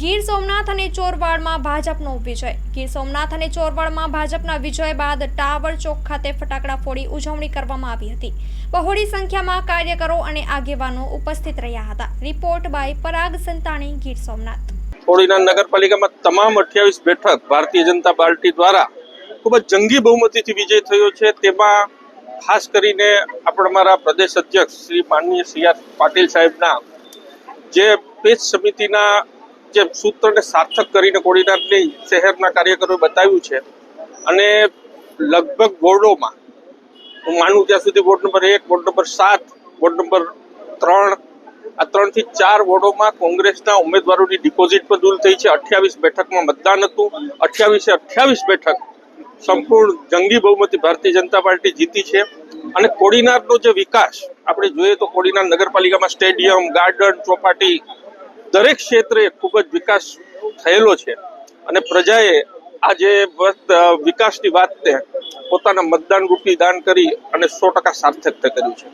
ગીર સોમનાથ અને ચોરવાડમાં ભાજપનો વિજય. ગીર સોમનાથ અને ચોરવાડમાં ભાજપના વિજય બાદ ટાવર ચોક ખાતે ફટાકડા ફોડી ઉજવણી કરવામાં આવી હતી. બહોળી સંખ્યામાં કાર્યકરો અને આગેવાનો ઉપસ્થિત રહ્યા હતા. Report by Parag Santani, Gir Somnath. થોડીના નગરપાલિકામાં તમામ અઠ્યાવીસ બેઠક ભારતીય જનતા પાર્ટી દ્વારા ખૂબ જ જંગી બહુમતીથી વિજય થયો છે. તેમાં ખાસ કરીને આપણા મારા પ્રદેશ અધ્યક્ષ શ્રી માનનીય સી આર પાટીલ સાહેબના જે પેજ સમિતિના જે સૂત્રને સાર્થક કરીને કોડીનારની શહેરના કાર્યકરોએ બતાવ્યું છે. અને લગભગ વોર્ડોમાં હું માનું ત્યાં સુધી વોર્ડ નંબર એક વોર્ડ નંબર સાત વોર્ડ નંબર ત્રણ, આ ત્રણથી ચાર વોર્ડોમાં કોંગ્રેસના ઉમેદવારોની ડિપોઝિટ પણ દૂર થઈ છે. અઠ્યાવીસ બેઠકમાં મતદાન હતું. અઠ્યાવીસે અઠ્યાવીસ બેઠક સંપૂર્ણ જંગી બહુમતી ભારતીય જનતા પાર્ટી જીતી છે. અને કોડીનારનો જે વિકાસ, આપણે જોઈએ તો કોડીનાર નગરપાલિકામાં સ્ટેડિયમ, ગાર્ડન, ચોપાટી દરેક ક્ષેત્રે ખૂબ જ વિકાસ થયેલો છે. અને પ્રજાએ આ જે વિકાસની વાતને પોતાના મતદાન રૂપી દાન કરી અને સો ટકા સાર્થક કર્યું છે.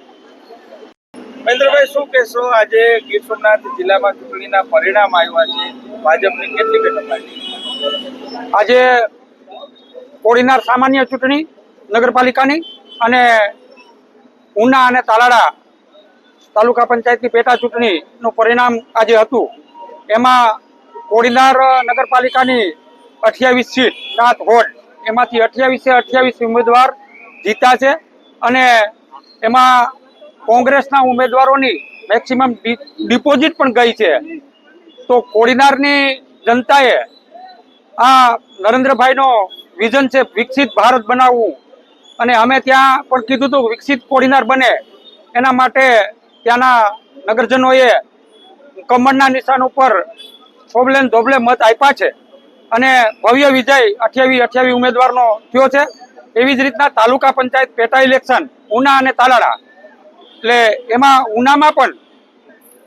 મહેન્દ્રભાઈ શું કહેશો? આજે ગીર સોમનાથ જિલ્લામાં ચૂંટણીના પરિણામ આવ્યા છે. ભાજપની કેટલી બેઠક આજે કોડીનાર સામાન્ય ચૂંટણી નગરપાલિકાની અને ઉના અને તાલાડા તાલુકા પંચાયતની પેટા ચૂંટણીનું પરિણામ આજે હતું. એમાં કોડીનાર નગરપાલિકાની અઠ્યાવીસ સીટ સાત હોડ એમાંથી અઠ્યાવીસે અઠ્યાવીસ ઉમેદવાર જીતા છે અને એમાં કોંગ્રેસના ઉમેદવારોની મેક્સિમમ ડિપોઝિટ પણ ગઈ છે. તો કોડીનારની જનતાએ આ નરેન્દ્રભાઈનો વિઝન છે વિકસિત ભારત બનાવવું. અને અમે ત્યાં પણ કીધું હતું વિકસિત કોડીનાર બને. એના માટે ત્યાંના નગરજનોએ કમળના નિશાન ઉપર થોબલે ધોબલે મત આપ્યા છે અને ભવ્ય વિજય અઠ્યાવીસ અઠ્યાવીસ ઉમેદવારનો થયો છે. એવી જ રીતના તાલુકા પંચાયત પેટા ઇલેક્શન ઉના અને તાલાળા. એટલે એમાં ઉનામાં પણ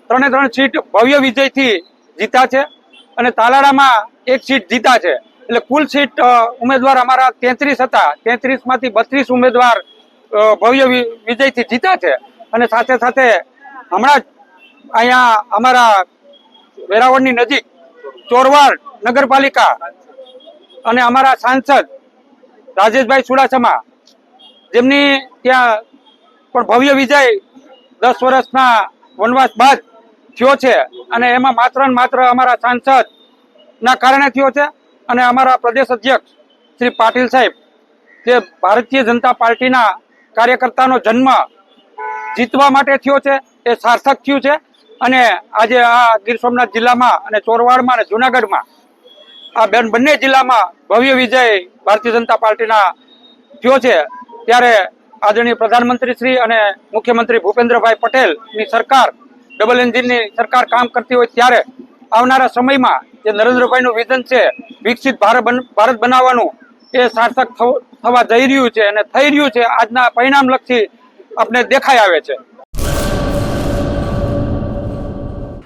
ત્રણે ત્રણ સીટ ભવ્ય વિજયથી જીતા છે અને તાલાળામાં એક સીટ જીતા છે. એટલે કુલ સીટ ઉમેદવાર અમારા તેત્રીસ હતા. તેત્રીસમાંથી બત્રીસ ઉમેદવાર ભવ્ય વિજયથી જીતા છે. અને સાથે સાથે હમણાં જ અહીંયા અમારા વેરાવળની નજીક ચોરવાડ નગરપાલિકા અને અમારા સાંસદ રાજેશભાઈ ચુડાસમા જેમની ત્યાં પણ ભવ્ય વિજય દસ વર્ષના વનવાસ બાદ થયો છે અને એમાં માત્ર ને માત્ર અમારા સાંસદ ના કારણે થયો છે અને અમારા પ્રદેશ અધ્યક્ષ શ્રી પાટીલ સાહેબ, જે ભારતીય જનતા પાર્ટીના કાર્યકર્તાનો જન્મ જીતવા માટે થયો છે એ સાર્થક થયું છે. અને આજે આ ગીર સોમનાથ જિલ્લામાં અને ચોરવાડમાં અને જુનાગઢમાં આ બેન બંને જિલ્લામાં ભવ્ય વિજય ભારતીય જનતા પાર્ટીના થયો છે. ત્યારે આદરણીય પ્રધાનમંત્રી શ્રી અને મુખ્યમંત્રી ભૂપેન્દ્રભાઈ પટેલની સરકાર, ડબલ એન્જિનની સરકાર કામ કરતી હોય ત્યારે આવનારા સમયમાં જે નરેન્દ્રભાઈનું વિઝન છે, વિકસિત ભારત ભારત બનાવવાનું એ સાર્થક થવા જઈ રહ્યું છે અને થઈ રહ્યું છે. આજના પરિણામલક્ષી આપણે દેખાઈ આવે છે.